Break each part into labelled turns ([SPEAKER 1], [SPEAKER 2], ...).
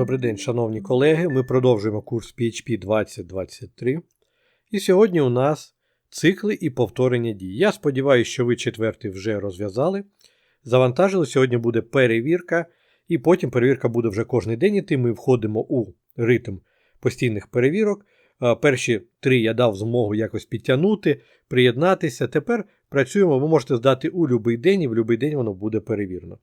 [SPEAKER 1] Добрий день, шановні колеги. Ми продовжуємо курс PHP 2023. І сьогодні у нас цикли і повторення дій. Я сподіваюся, що ви четвертий вже розв'язали. Завантажили. Сьогодні буде перевірка, і потім перевірка буде вже кожен день іти. Ми входимо у ритм постійних перевірок. Перші три я дав змогу якось підтягнути, приєднатися. Тепер працюємо, ви можете здати у будь-який день, і в будь-який день воно буде перевірено.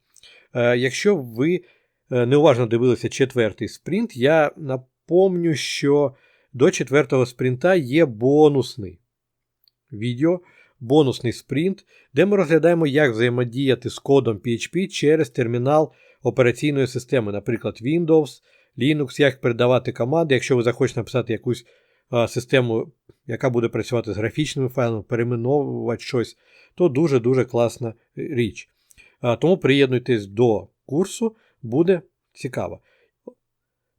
[SPEAKER 1] Е, Якщо ви неуважно дивилися четвертий спринт, я напомню, що до четвертого спринта є бонусний відео, бонусний спринт, де ми розглядаємо, як взаємодіяти з кодом PHP через термінал операційної системи, наприклад, Windows, Linux, як передавати команди, якщо ви захочете написати якусь систему, яка буде працювати з графічними файлами, перейменовувати щось, то дуже-дуже класна річ. Тому приєднуйтесь до курсу, буде цікаво.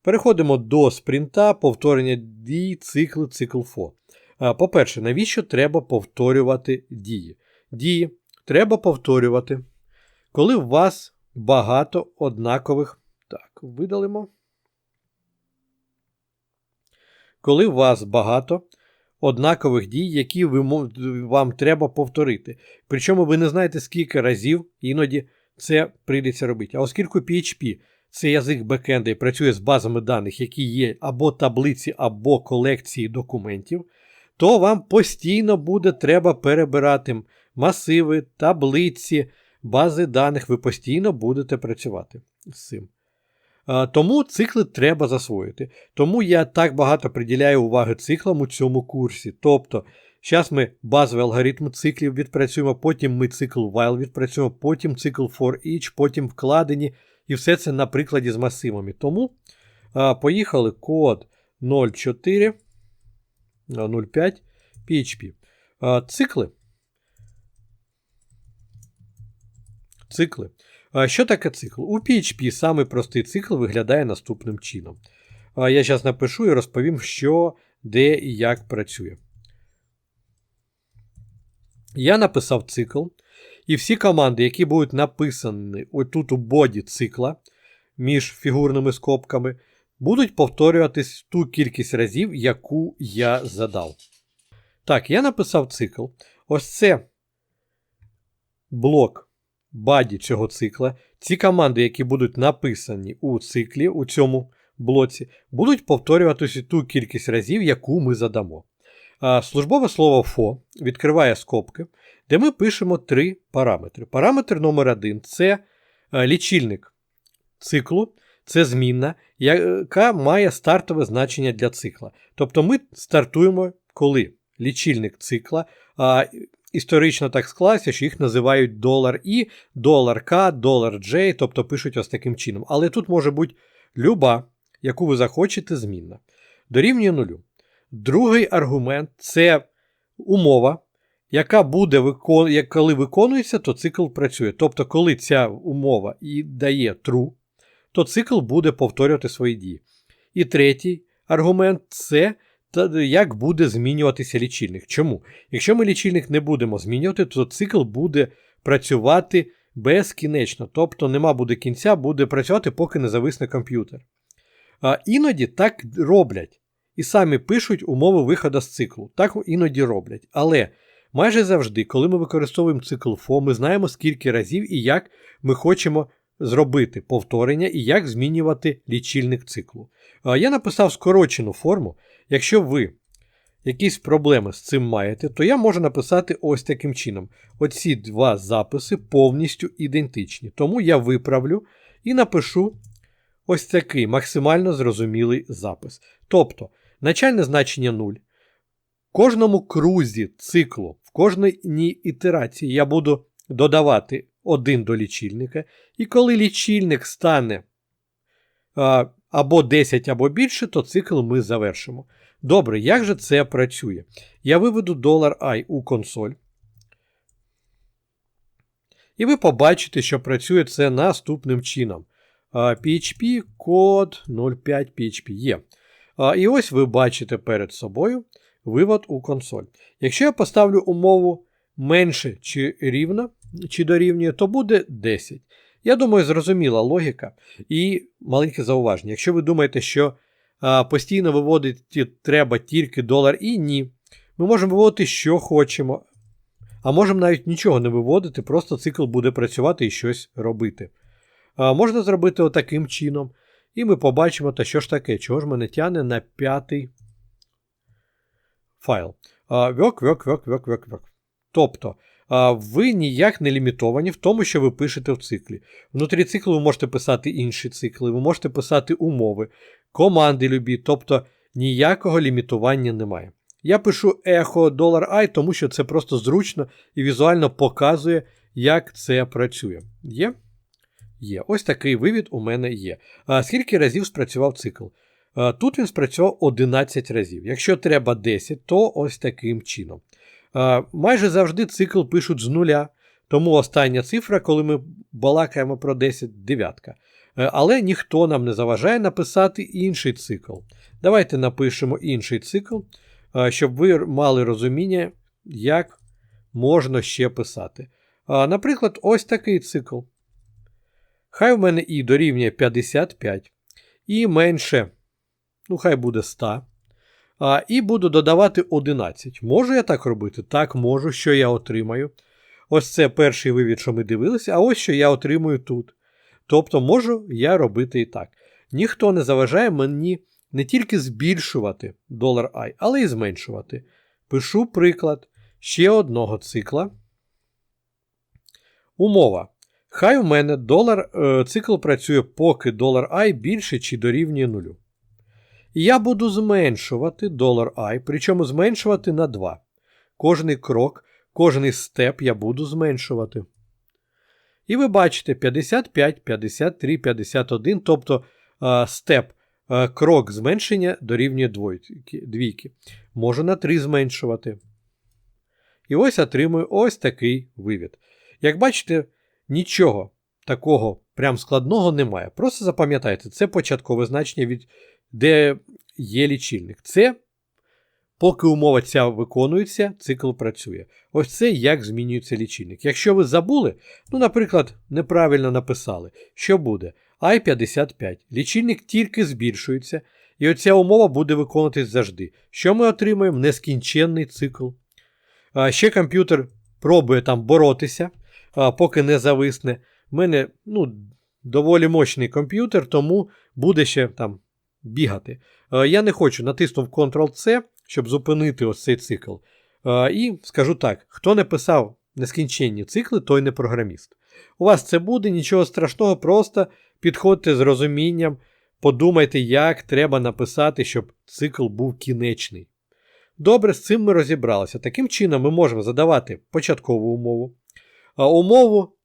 [SPEAKER 1] Переходимо до спринта, повторення дій, цикли, цикл. А, По-перше, навіщо треба повторювати дії? Дії треба повторювати, коли у вас багато однакових. Так, видалимо. Коли у вас багато однакових дій, які ви, вам треба повторити. Причому ви не знаєте, скільки разів іноді це прийдеться робити. А оскільки PHP це язик бекенда і працює з базами даних, які є або таблиці, або колекції документів, то вам постійно буде треба перебирати масиви, таблиці, бази даних. Ви постійно будете працювати з цим. Тому цикли треба засвоїти. Тому я так багато приділяю уваги циклам у цьому курсі. Тобто, зараз ми базовий алгоритм циклів відпрацюємо, потім ми цикл while відпрацюємо, потім цикл for each, потім вкладені, і все це на прикладі з масивами. Тому а, поїхали код 04 05 PHP. А, Цикли. Цикли. А Що таке цикл? У PHP самий простий цикл виглядає наступним чином. А Я зараз напишу і розповім, що, де і як працює. Я написав цикл, і всі команди, які будуть написані отут у боді цикла між фігурними скобками, будуть повторюватись ту кількість разів, яку я задав. Так, я написав цикл. Ось це блок баді цього цикла. Ці команди, які будуть написані у циклі, у цьому блоці, будуть повторюватися ту кількість разів, яку ми задамо. Службове слово FO відкриває скобки, де ми пишемо три параметри. Параметр номер один це е, лічильник циклу, це змінна, яка має стартове значення для цикла. Тобто ми стартуємо, коли лічильник цикла. Історично так склалося, що їх називають долар І, долар К, долар J, тобто пишуть ось таким чином. Але тут може бути люба, яку ви захочете, змінна. Дорівнює нулю. Другий аргумент це умова, яка буде, викон... коли виконується, то цикл працює. Тобто, коли ця умова і дає true, то цикл буде повторювати свої дії. І третій аргумент це як буде змінюватися лічильник. Чому? Якщо ми лічильник не будемо змінювати, то цикл буде працювати безкінечно. Тобто нема буде кінця, буде працювати, поки не зависне комп'ютер. А Іноді так роблять. І самі пишуть умови виходу з циклу. Так іноді роблять. Але майже завжди, коли ми використовуємо цикл FO, ми знаємо, скільки разів і як ми хочемо зробити повторення і як змінювати лічильник циклу. Я написав скорочену форму. Якщо ви якісь проблеми з цим маєте, то я можу написати ось таким чином. Оці два записи повністю ідентичні. Тому я виправлю і напишу ось такий максимально зрозумілий запис. Тобто, начальне значення 0. В кожному крузі циклу, в кожній ітерації я буду додавати 1 до лічильника. І коли лічильник стане або 10, або більше, то цикл ми завершимо. Добре, як же це працює? Я виведу $i у консоль. І ви побачите, що працює це наступним чином. PHP код 05 PHP є. І ось ви бачите перед собою вивод у консоль. Якщо я поставлю умову менше чи рівно, чи дорівнює, то буде 10. Я думаю, зрозуміла логіка і маленьке зауваження. Якщо ви думаєте, що постійно виводити треба тільки долар і ні, ми можемо виводити, що хочемо. А можемо навіть нічого не виводити, просто цикл буде працювати і щось робити. Можна зробити отаким чином. І ми побачимо, та що ж таке, чого ж мене тягне на п'ятий файл. Вьок, вьок, вьок, вьок, вьок, вьок. Тобто, ви ніяк не лімітовані в тому, що ви пишете в циклі. Внутрі циклу ви можете писати інші цикли, ви можете писати умови, команди любі, тобто ніякого лімітування немає. Я пишу echo $i, тому що це просто зручно і візуально показує, як це працює. Є? Є. Ось такий вивід у мене є. Скільки разів спрацював цикл? Тут він спрацював 11 разів. Якщо треба 10, то ось таким чином. Майже завжди цикл пишуть з нуля, тому остання цифра, коли ми балакаємо про 10, дев'ятка. Е, Але ніхто нам не заважає написати інший цикл. Давайте напишемо інший цикл, щоб ви мали розуміння, як можна ще писати. Наприклад, ось такий цикл. Хай в мене і дорівнює 55, і менше, ну хай буде 100. А, І буду додавати 11. Можу я так робити? Так, можу, що я отримаю. Ось це перший вивід, що ми дивилися, а ось що я отримую тут. Тобто можу я робити і так. Ніхто не заважає мені не тільки збільшувати $i, але й зменшувати. Пишу приклад ще одного цикла. Умова. Хай у мене долар, е, цикл працює, поки $i більше чи дорівнює нулю. І я буду зменшувати $i, причому зменшувати на 2. Кожний крок, кожний степ я буду зменшувати. І ви бачите 55, 53, 51, тобто е, степ, е, крок зменшення дорівнює двійки. Можу на 3 зменшувати. І ось отримую ось такий вивід. Як бачите, нічого такого прям складного немає. Просто запам'ятайте, це початкове значення, від, де є лічильник. Це, поки умова ця виконується, цикл працює. Ось це як змінюється лічильник. Якщо ви забули, ну, наприклад, неправильно написали, що буде? I55. Лічильник тільки збільшується, і оця умова буде виконуватись завжди. Що ми отримаємо? Нескінченний цикл. Ще комп'ютер пробує там боротися, поки не зависне. У мене ну, доволі мощний комп'ютер, тому буде ще там бігати. А, Я не хочу натиснув Ctrl-C, щоб зупинити ось цей цикл. А, І скажу так: хто не писав нескінченні цикли, той не програміст. У вас це буде, нічого страшного, просто підходьте з розумінням, подумайте, як треба написати, щоб цикл був кінечний. Добре, з цим ми розібралися. Таким чином, ми можемо задавати початкову умову, умову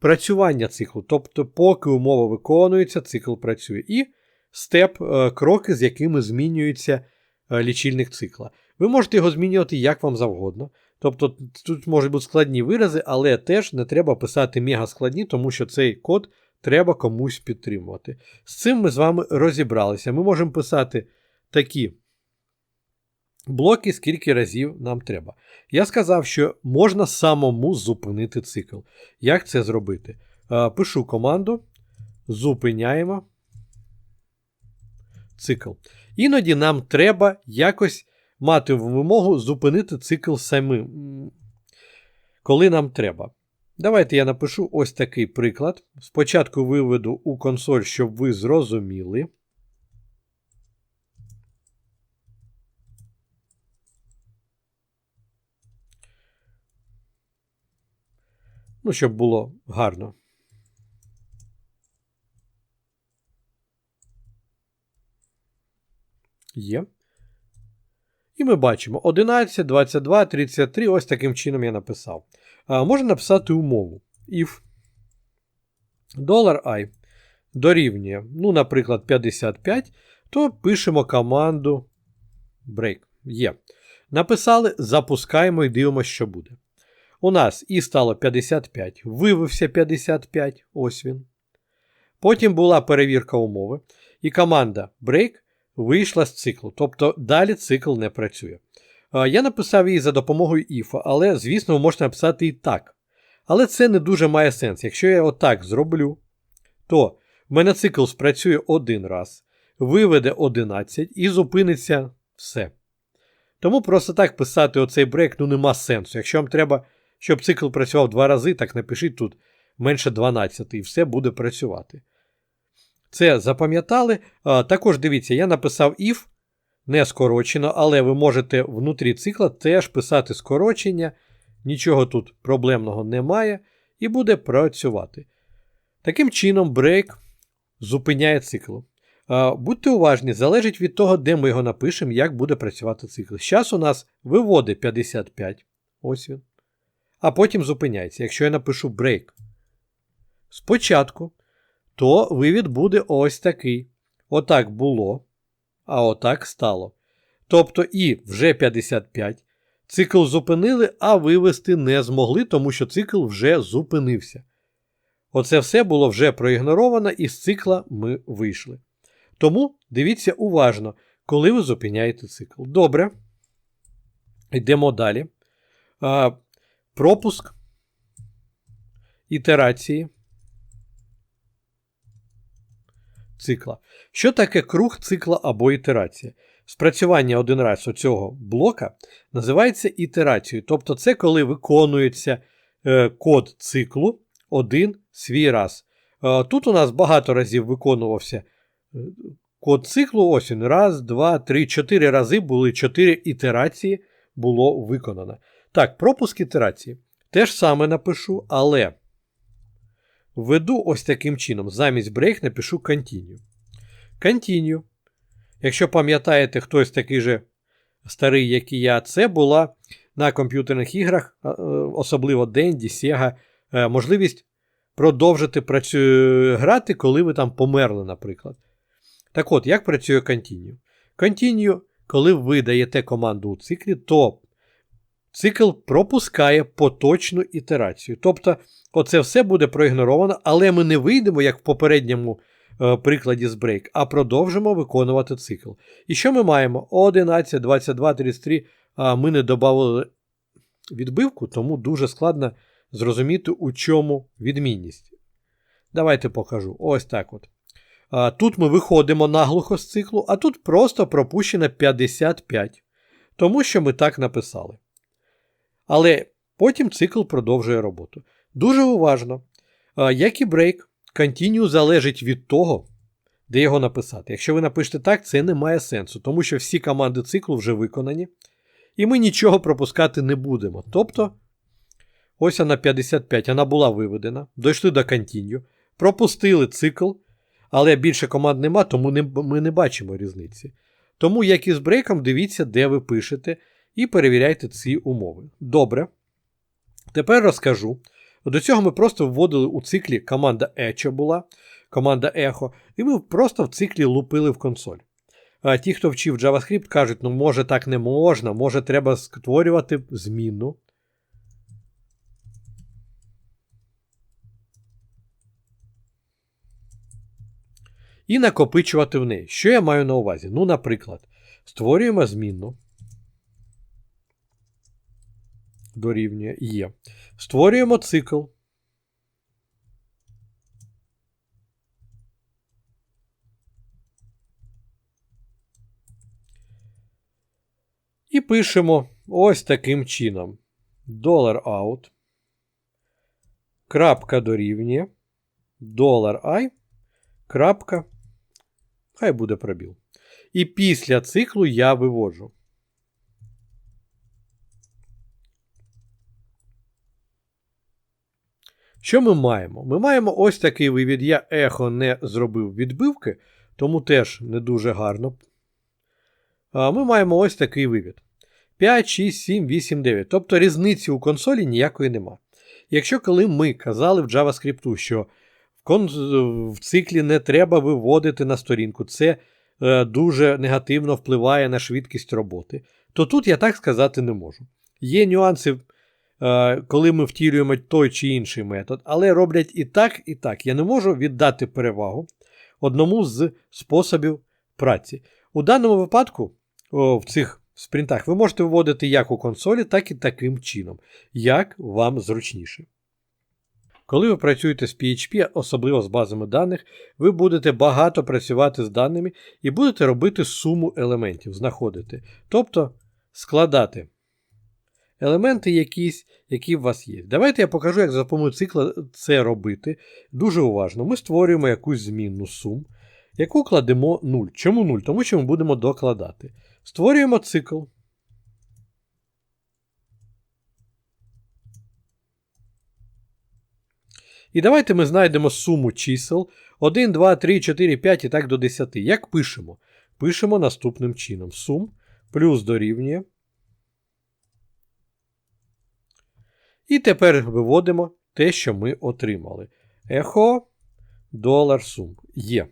[SPEAKER 1] працювання циклу. Тобто, поки умова виконується, цикл працює. І степ, е, кроки, з якими змінюється е, лічильник цикла. Ви можете його змінювати як вам завгодно. Тобто тут можуть бути складні вирази, але теж не треба писати мегаскладні, тому що цей код треба комусь підтримувати. З цим ми з вами розібралися. Ми можемо писати такі блоки, скільки разів нам треба. Я сказав, що можна самому зупинити цикл. Як це зробити? Пишу команду, зупиняємо цикл. Іноді нам треба якось мати вимогу зупинити цикл самим, коли нам треба. Давайте я напишу ось такий приклад. Спочатку виведу у консоль, щоб ви зрозуміли. Ну, щоб було гарно. Є. І ми бачимо 11, 22, 33. Ось таким чином я написав. А, Можна написати умову. If $i дорівнює, ну, наприклад, 55, то пишемо команду break. Є. Написали, запускаємо і дивимося, що буде. У нас і стало 55, вивився 55, ось він. Потім була перевірка умови, і команда break вийшла з циклу. Тобто далі цикл не працює. Я написав її за допомогою if, але, звісно, ви можете написати і так. Але це не дуже має сенс. Якщо я отак зроблю, то в мене цикл спрацює один раз, виведе 11 і зупиниться все. Тому просто так писати оцей брейк ну нема сенсу. Якщо вам треба, щоб цикл працював два рази, так напишіть тут менше 12 і все буде працювати. Це запам'ятали. Також дивіться, я написав if, не скорочено, але ви можете внутрі цикла теж писати скорочення. Нічого тут проблемного немає, і буде працювати. Таким чином, брейк зупиняє цикл. Будьте уважні, залежить від того, де ми його напишемо, як буде працювати цикл. Зараз у нас виводить 55. Ось він. А потім зупиняється. Якщо я напишу break спочатку, то вивід буде ось такий. Отак було, а отак стало. Тобто і вже 55. Цикл зупинили, а вивести не змогли, тому що цикл вже зупинився. Оце все було вже проігноровано, і з цикла ми вийшли. Тому дивіться уважно, коли ви зупиняєте цикл. Добре. Йдемо далі. Пропуск ітерації цикла. Що таке круг цикла або ітерація? Спрацювання один раз оцього блока називається ітерацією. Тобто, це коли виконується е, код циклу один свій раз. Е, тут у нас багато разів виконувався е, код циклу. Ось він. Раз, два, три, чотири рази були чотири ітерації було виконано. Так, пропуск ітерації. Те ж саме напишу, але введу ось таким чином. Замість break напишу continue. Continue. Якщо пам'ятаєте, хтось такий же старий, як і я, це була на комп'ютерних іграх, е, особливо Dendy, Sega, е, можливість продовжити працю... грати, коли ви там померли, наприклад. Так от, як працює Continue? Continue, коли ви даєте команду у циклі, то цикл пропускає поточну ітерацію. Тобто, оце все буде проігноровано, але ми не вийдемо, як в попередньому е, прикладі з брейк, а продовжимо виконувати цикл. І що ми маємо? 11, 22, 33. А ми не додали відбивку, тому дуже складно зрозуміти, у чому відмінність. Давайте покажу. Ось так от. Тут ми виходимо наглухо з циклу, а тут просто пропущено 55. Тому що ми так написали. Але потім цикл продовжує роботу. Дуже уважно. Як і брейк, continue залежить від того, де його написати. Якщо ви напишете так, це не має сенсу, тому що всі команди циклу вже виконані. І ми нічого пропускати не будемо. Тобто, ось вона 55, вона була виведена. Дійшли до continue, пропустили цикл, але більше команд нема, тому ми не бачимо різниці. Тому, як і з брейком, дивіться, де ви пишете, і перевіряйте ці умови. Добре. Тепер розкажу. До цього ми просто вводили у циклі команда Echo була, команда Echo, і ми просто в циклі лупили в консоль. А ті, хто вчив JavaScript, кажуть, ну може так не можна, може треба створювати зміну. І накопичувати в неї. Що я маю на увазі? Ну, наприклад, створюємо змінну. Дорівнює є. Створюємо цикл. І пишемо ось таким чином. $out. Крапка дорівнює. $i. Крапка. Хай буде пробіл. І після циклу я виводжу. Що ми маємо? Ми маємо ось такий вивід. Я ехо не зробив відбивки, тому теж не дуже гарно. Ми маємо ось такий вивід. 5, 6, 7, 8, 9. Тобто різниці у консолі ніякої нема. Якщо коли ми казали в JavaScript, що в циклі не треба виводити на сторінку, це е, дуже негативно впливає на швидкість роботи, то тут я так сказати не можу. Є нюанси, коли ми втілюємо той чи інший метод, але роблять і так, і так. Я не можу віддати перевагу одному з способів праці. У даному випадку, в цих спринтах, ви можете вводити як у консолі, так і таким чином, як вам зручніше. Коли ви працюєте з PHP, особливо з базами даних, ви будете багато працювати з даними і будете робити суму елементів, знаходити. Тобто складати елементи якісь, які у вас є. Давайте я покажу, як за допомогою цикла це робити. Дуже уважно. Ми створюємо якусь змінну сум, яку кладемо 0. Чому 0? Тому що ми будемо докладати. Створюємо цикл. І давайте ми знайдемо суму чисел 1, 2, 3, 4, 5 і так до 10. Як пишемо? Пишемо наступним чином. Сум плюс дорівнює. І тепер виводимо те, що ми отримали. Ехо долар сум є.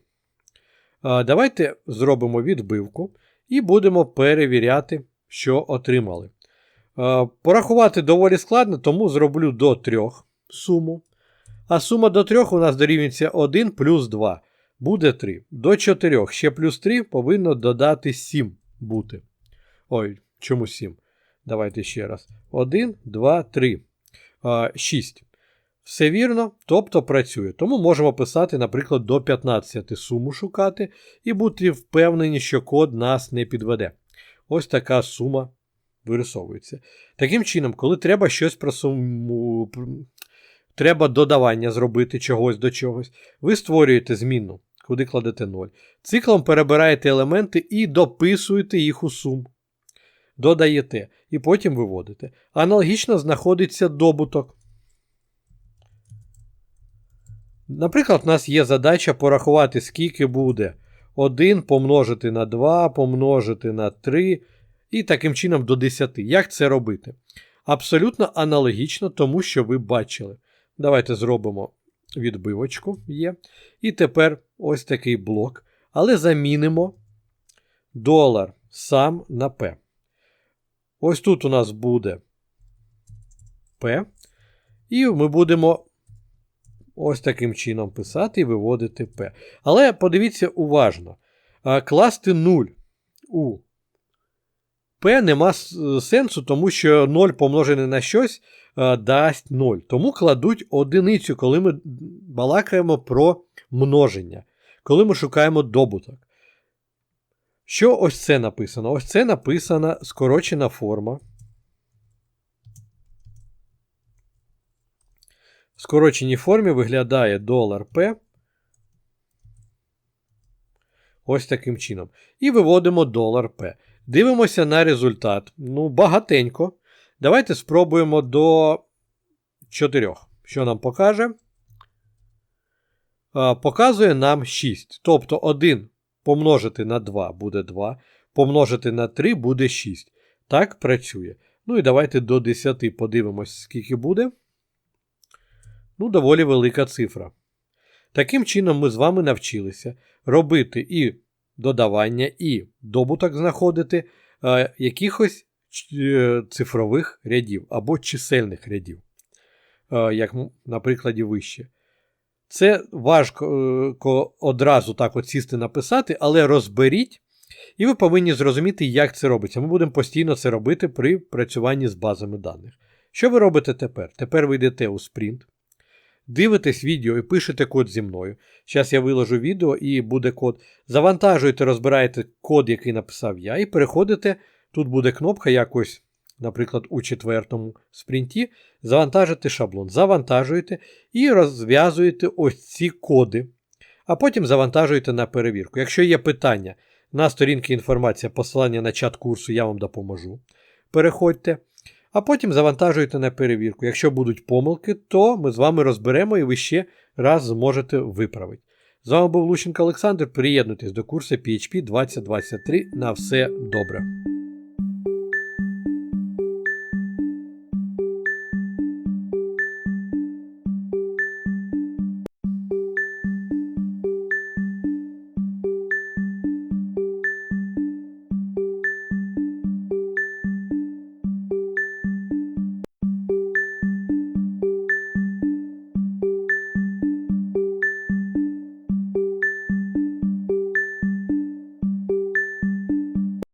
[SPEAKER 1] Давайте зробимо відбивку і будемо перевіряти, що отримали. Порахувати доволі складно, тому зроблю до 3 суму. А сума до 3 у нас дорівнюється 1 плюс 2. Буде 3. До 4 ще плюс 3 повинно додати 7 бути. Ой, чому 7? Давайте ще раз. 1, 2, 3. 6. Все вірно, тобто працює. Тому можемо писати, наприклад, до 15 суму шукати і бути впевнені, що код нас не підведе. Ось така сума вирисовується. Таким чином, коли треба щось про суму, треба додавання зробити чогось до чогось, ви створюєте змінну, куди кладете 0. Циклом перебираєте елементи і дописуєте їх у сум. Додаєте і потім виводите. Аналогічно знаходиться добуток. Наприклад, у нас є задача порахувати, скільки буде 1 помножити на 2, помножити на 3 і таким чином до 10. Як це робити? Абсолютно аналогічно тому, що ви бачили. Давайте зробимо відбивочку є. І тепер ось такий блок. Але замінимо долар сам на P. Ось тут у нас буде P. І ми будемо ось таким чином писати і виводити P. Але подивіться уважно. Класти 0 у P нема сенсу, тому що 0 помножене на щось дасть 0. Тому кладуть одиницю, коли ми балакаємо про множення, коли ми шукаємо добуток. Що ось це написано? Ось це написана скорочена форма. В скороченій формі виглядає долар P. Ось таким чином. І виводимо долар P. Дивимося на результат. Ну, багатенько. Давайте спробуємо до 4. Що нам покаже? Показує нам 6. Тобто 1 помножити на 2 буде 2, помножити на 3 буде 6. Так працює. Ну і давайте до 10 подивимось, скільки буде. Ну, доволі велика цифра. Таким чином, ми з вами навчилися робити і додавання, і добуток знаходити е, якихось е, цифрових рядів або чисельних рядів, е, як на прикладі вище. Це важко е, одразу так от сісти написати, але розберіть, і ви повинні зрозуміти, як це робиться. Ми будемо постійно це робити при працюванні з базами даних. Що ви робите тепер? Тепер ви йдете у спринт, дивитесь відео і пишете код зі мною. Зараз я виложу відео і буде код. Завантажуєте, розбираєте код, який написав я, і переходите. Тут буде кнопка якось наприклад, у четвертому спринті, завантажити шаблон. Завантажуєте і розв'язуєте ось ці коди, а потім завантажуєте на перевірку. Якщо є питання на сторінки інформація, посилання на чат курсу, я вам допоможу. Переходьте. А потім завантажуєте на перевірку. Якщо будуть помилки, то ми з вами розберемо і ви ще раз зможете виправити. З вами був Лущенко Олександр. Приєднуйтесь до курсу PHP 2023. На все добре.